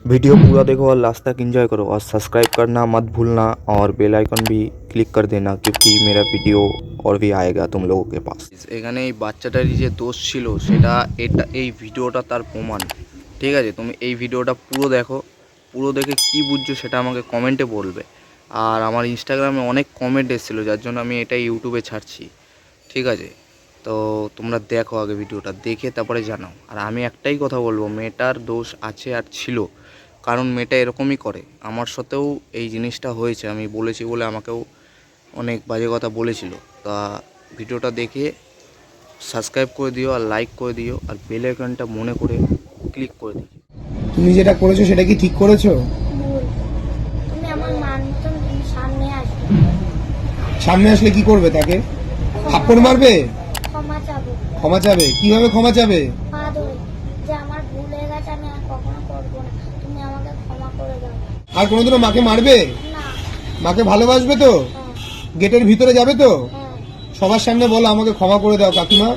Video पूरा देखो और लास्ट तक एंजॉय करो और सब्सक्राइब करना मत भूलना और बेल आइकन भी क्लिक कर देना क्योंकि मेरा वीडियो और भी आएगा तुम लोगों के पास এখানে এই বাচ্চাটারই যে দোষ ছিল সেটা এটা এই ভিডিওটা তার প্রমাণ ঠিক আছে তুমি এই ভিডিওটা পুরো দেখো পুরো দেখে কি বুঝছো সেটা আমাকে কমেন্টে বলবে আর আমার ইনস্টাগ্রামে অনেক কমেন্ট এসেছিলো যার জন্য আমি এটা ইউটিউবে ছাড়ছি ঠিক আছে তো তোমরা দেখো আগে ভিডিওটা দেখে তারপরে জানাও। আর আমি একটাই কথা বলব মেয়েটার দোষ আছে আর ছিল কারণ মেয়েটা এরকমই করে। আমার সাথেও এই জিনিসটা হয়েছে আমি বলেছি বলে আমাকেও অনেক বাজে কথা বলেছিল। তা ভিডিওটা দেখে সাবস্ক্রাইব করে দিও আর লাইক করে দিও আর বেল আইকনটা মনে করে ক্লিক করে দিও। তুমি যেটা করেছ সেটা কি ঠিক করেছ? তুমি আমার মান তুমি সামনে আসবে। সামনে আসলে কি করবে তাকে? থাপ্পড় মারবে? ক্ষমা চাবে? কীভাবে ক্ষমা চাবে? পা ধরে যে আমার ভুল হয়ে গেছে আমি আর কখনো করব না। তুমি আমাকে ক্ষমা করে দাও। আর কোনোদিনও মাকে মারবে? না। মাকে ভালোবাসবে তো? হ্যাঁ। গেটের ভিতরে যাবে তো? হ্যাঁ। সবার সামনে বলো আমাকে ক্ষমা করে দাও কাকিমা।